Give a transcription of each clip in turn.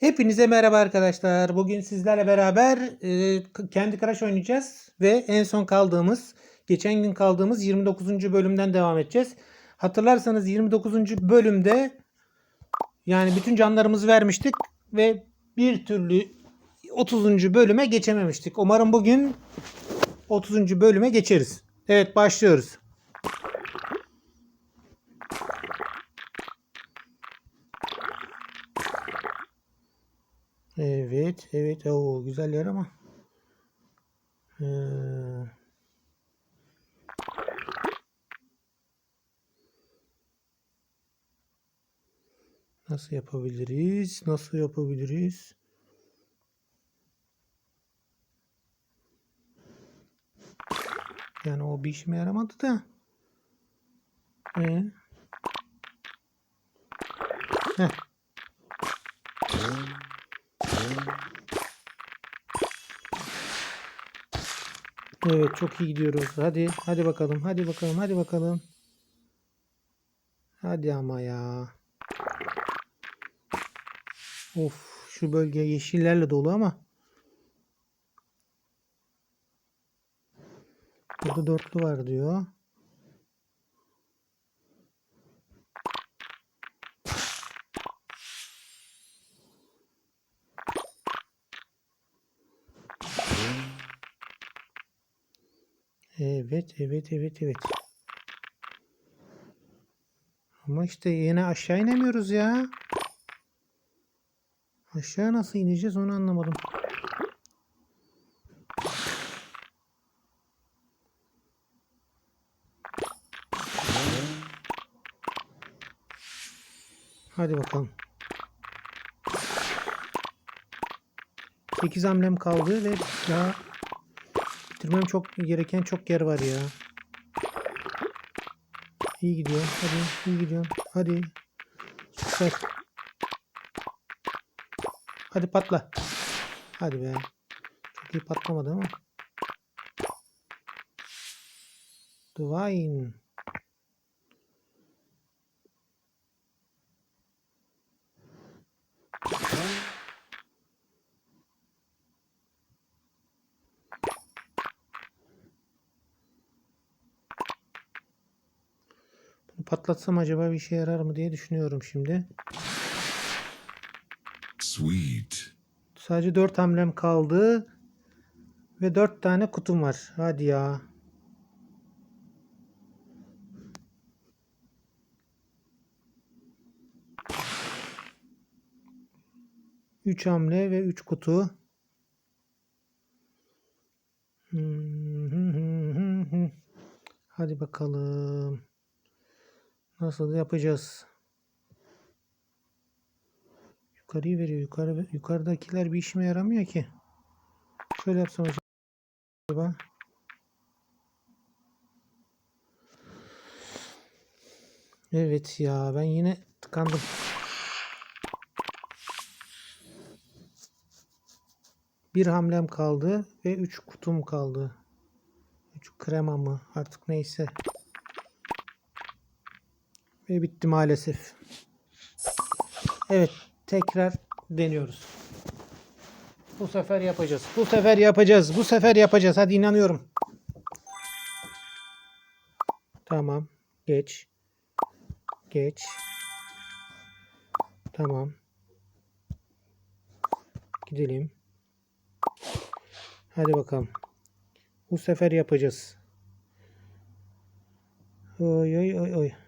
Hepinize merhaba arkadaşlar. Bugün sizlerle beraber e, kendi Crash oynayacağız ve en son kaldığımız, geçen gün kaldığımız 29. bölümden devam edeceğiz. Hatırlarsanız 29. bölümde yani bütün canlarımızı vermiştik ve bir türlü 30. bölüme geçememiştik. Umarım bugün 30. bölüme geçeriz. Evet başlıyoruz. Evet, evet. Oo, güzel yer ama. Ee, nasıl yapabiliriz? Nasıl yapabiliriz? Yani o bir işime yaramadı da. Ee? Heh. Evet çok iyi gidiyoruz. Hadi hadi bakalım. Hadi bakalım. Hadi bakalım. Hadi ama ya. Of şu bölge yeşillerle dolu ama. Burada dörtlü var diyor. Evet, evet, evet, evet. Ama işte yine aşağı inemiyoruz ya. Aşağı nasıl ineceğiz onu anlamadım. Hadi bakalım. 8 hamlem kaldı ve daha bitirmem çok gereken çok yer var ya. İyi gidiyor. Hadi iyi gidiyor. Hadi. Süper. Hadi patla. Hadi be. Çok iyi patlamadı ama. Divine. Patlatsam acaba bir işe yarar mı diye düşünüyorum şimdi. Sweet. Sadece 4 hamlem kaldı. Ve 4 tane kutum var. Hadi ya. Üç hamle ve üç kutu. Hadi bakalım. Nasıl yapacağız? Yukarıyı veriyor. Yukarı, yukarıdakiler bir işime yaramıyor ki. Şöyle yapsam acaba. Evet ya ben yine tıkandım. Bir hamlem kaldı ve 3 kutum kaldı. 3 krema mı artık neyse. Ve bitti maalesef. Evet tekrar deniyoruz. Bu sefer yapacağız. Bu sefer yapacağız. Bu sefer yapacağız. Hadi inanıyorum. Tamam. Geç. Geç. Tamam. Gidelim. Hadi bakalım. Bu sefer yapacağız. Oy oy oy oy.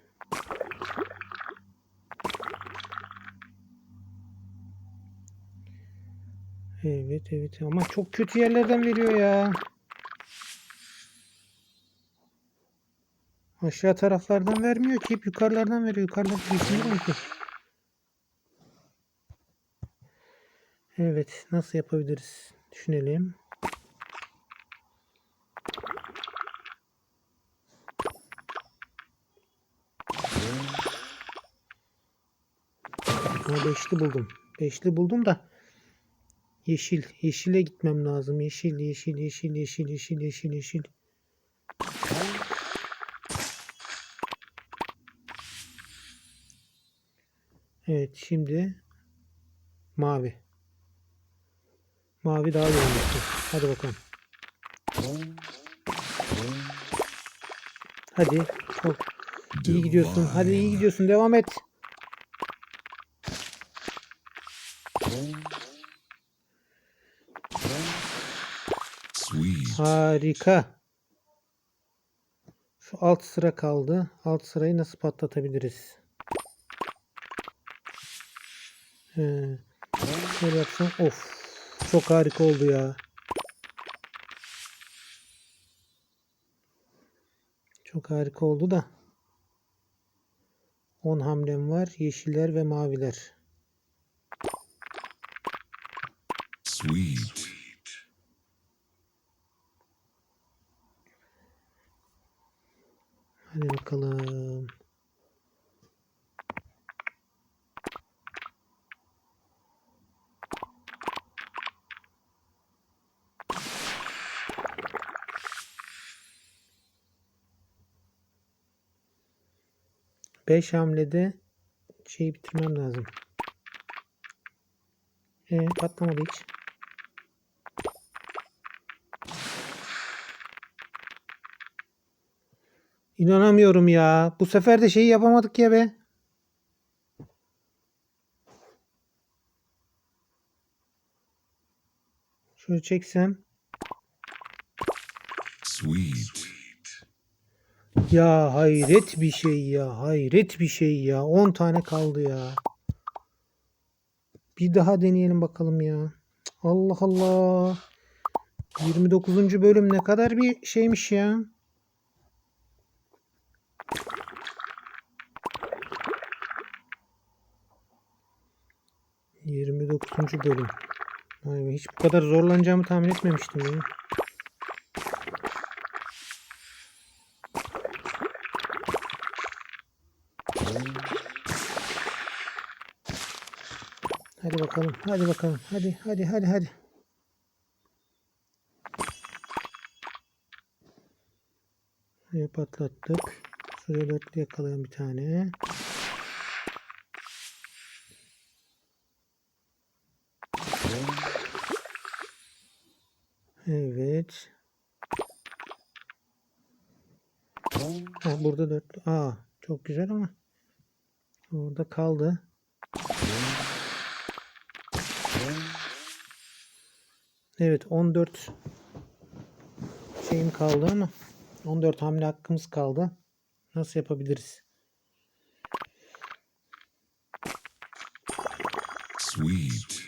Evet evet ama çok kötü yerlerden veriyor ya. Aşağı taraflardan vermiyor ki hep yukarılardan veriyor. Yukarıdan geçmiyorum ki. Evet nasıl yapabiliriz? Düşünelim. Beşli buldum. Beşli buldum da Yeşil. Yeşile gitmem lazım. Yeşil, yeşil, yeşil, yeşil, yeşil, yeşil, yeşil. Evet şimdi Mavi. Mavi daha yoğunlaştı. Hadi bakalım. Hadi. Çok iyi gidiyorsun. Hadi iyi gidiyorsun. Devam et. Sweet. Harika. Şu alt sıra kaldı. Alt sırayı nasıl patlatabiliriz? He. Şöyle yapsam. Of. Çok harika oldu ya. Çok harika oldu da. 10 hamlem var. Yeşiller ve maviler. Sweet. Hadi bakalım. Beş hamlede şeyi bitirmem lazım. E, patlamadı hiç. İnanamıyorum ya. Bu sefer de şeyi yapamadık ya be. Şöyle çeksem. Sweet. Ya hayret bir şey ya. Hayret bir şey ya. 10 tane kaldı ya. Bir daha deneyelim bakalım ya. Allah Allah. 29. bölüm ne kadar bir şeymiş ya. Yirmi dokuzuncu bölüm. Vay be, hiç bu kadar zorlanacağımı tahmin etmemiştim ya. Hadi bakalım. Hadi bakalım. Hadi hadi hadi hadi. Şuraya patlattık. Şuraya dörtlü yakalayan bir tane. Evet. Ha, burada dörtlü. Aa, çok güzel ama orada kaldı. Evet 14 şeyim kaldı ama 14 hamle hakkımız kaldı. Nasıl yapabiliriz? Sweet.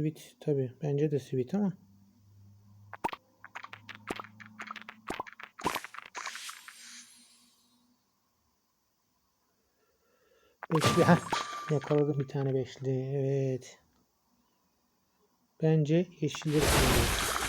Sweet tabi. Bence de sweet ama. Beşli. Heh. Yakaladım bir tane beşli. Evet. Bence yeşilleri kullanıyoruz.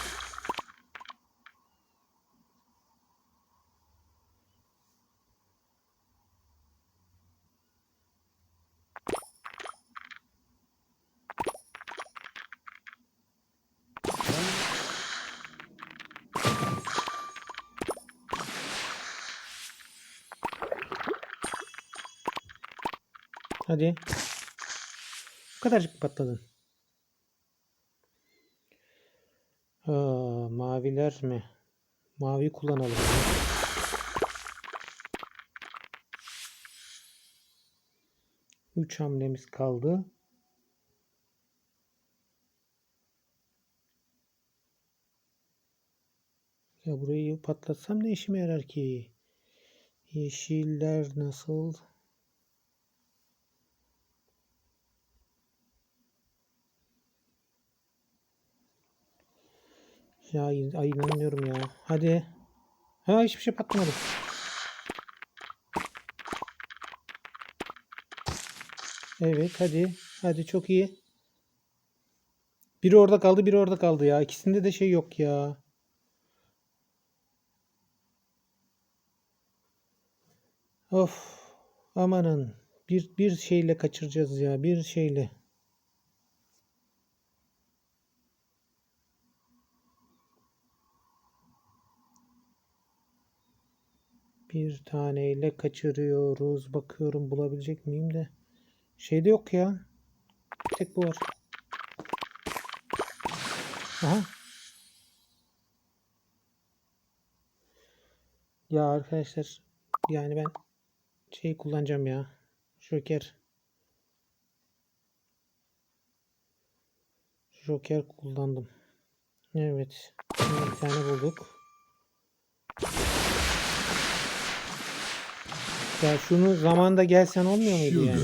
Hadi. Bu kadarcık patladın. Aa, maviler mi? Mavi kullanalım. Üç hamlemiz kaldı. Ya burayı patlatsam ne işime yarar ki? Yeşiller nasıl? Ya ay inanmıyorum ya. Hadi. Ha hiçbir şey patlamadı. Evet hadi. Hadi çok iyi. Biri orada kaldı biri orada kaldı ya. İkisinde de şey yok ya. Of. Amanın. Bir, bir şeyle kaçıracağız ya. Bir şeyle. Bir taneyle kaçırıyoruz. Bakıyorum bulabilecek miyim de. Şeyde yok ya. Bir tek bu var. Aha. Ya arkadaşlar yani ben şey kullanacağım ya. Joker. Joker kullandım. Evet. Bir tane bulduk. Ya şunu zamanda gelsen olmuyor muydu yani?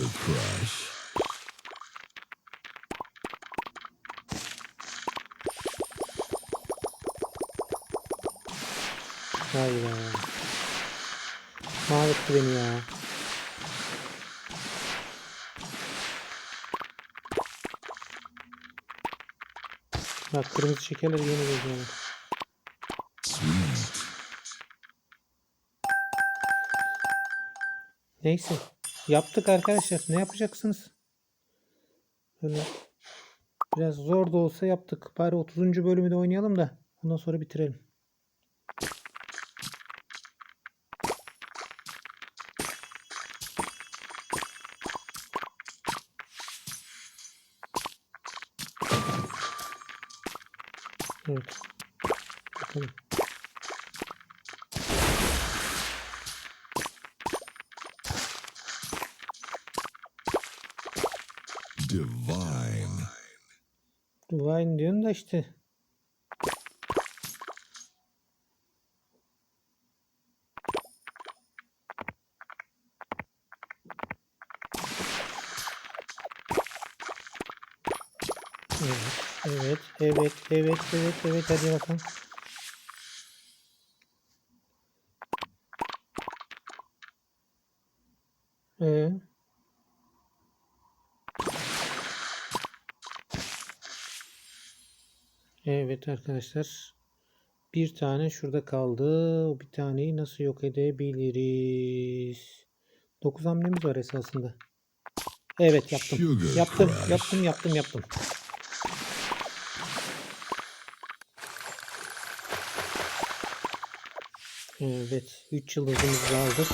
Vay be. Mahvetti beni ya. Bak kırmızı şekerler yeni geliyor. Neyse. Yaptık arkadaşlar. Ne yapacaksınız? Böyle biraz zor da olsa yaptık. Bari 30. bölümü de oynayalım da ondan sonra bitirelim. Divine. Divine diyorsun da işte. Evet, evet, evet, evet, evet. Hadi bakalım. Ee? Evet arkadaşlar. Bir tane şurada kaldı. O bir taneyi nasıl yok edebiliriz? 9 hamlemiz var esasında. Evet yaptım. Sugar Yaptım, Crush. yaptım, yaptım, yaptım. Evet, 3 yıldızımızı aldık.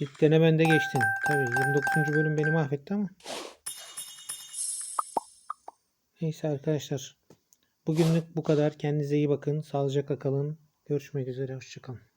İlk denemende geçtin. Tabii 29. bölüm beni mahvetti ama. Neyse arkadaşlar. Bugünlük bu kadar. Kendinize iyi bakın. Sağlıcakla kalın. Görüşmek üzere. Hoşçakalın.